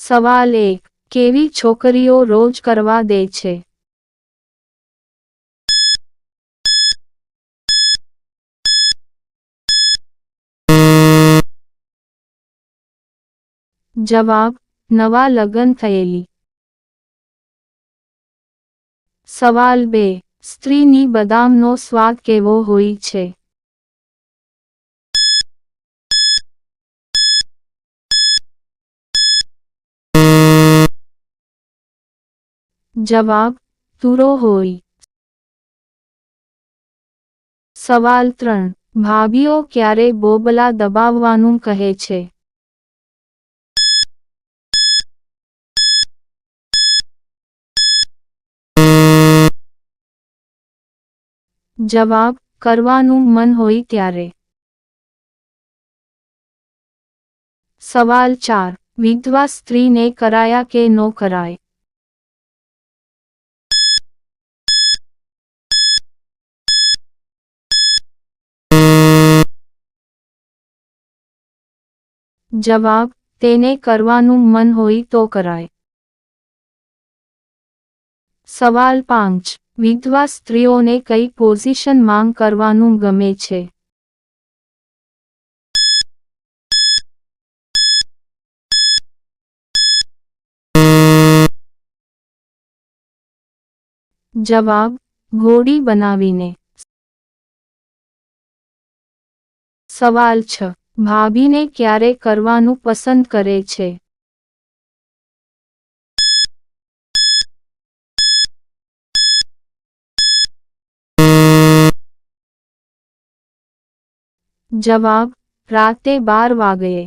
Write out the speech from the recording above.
સવાલ એક, કેવી છોકરીઓ રોજ કરવા દે છે? જવાબ, નવા લગ્ન થયેલી. સવાલ બે, સ્ત્રીની બદામનો સ્વાદ કેવો હોય છે? જવાબ, તુરો હોય. સવાલ ત્રણ, ભાભીઓ ક્યારે બોબલા દબાવવાનું કહે છે? જવાબ, કરવાનું મન હોય ત્યારે. સવાલ ચાર, વિધવા સ્ત્રીને કરાયા કે નો કરાય? જવાબ, તેને કરવાનું મન હોય તો કરાય. સવાલ પાંચ, વિધવા સ્ત્રીઓને કઈ પોઝિશન માંગ કરવાનું ગમે છે? જવાબ, ઘોડી બનાવીને. સવાલ છ ભાભીને ક્યારે કરવાનું પસંદ કરે છે? જવાબ રાતે બાર વાગ્યે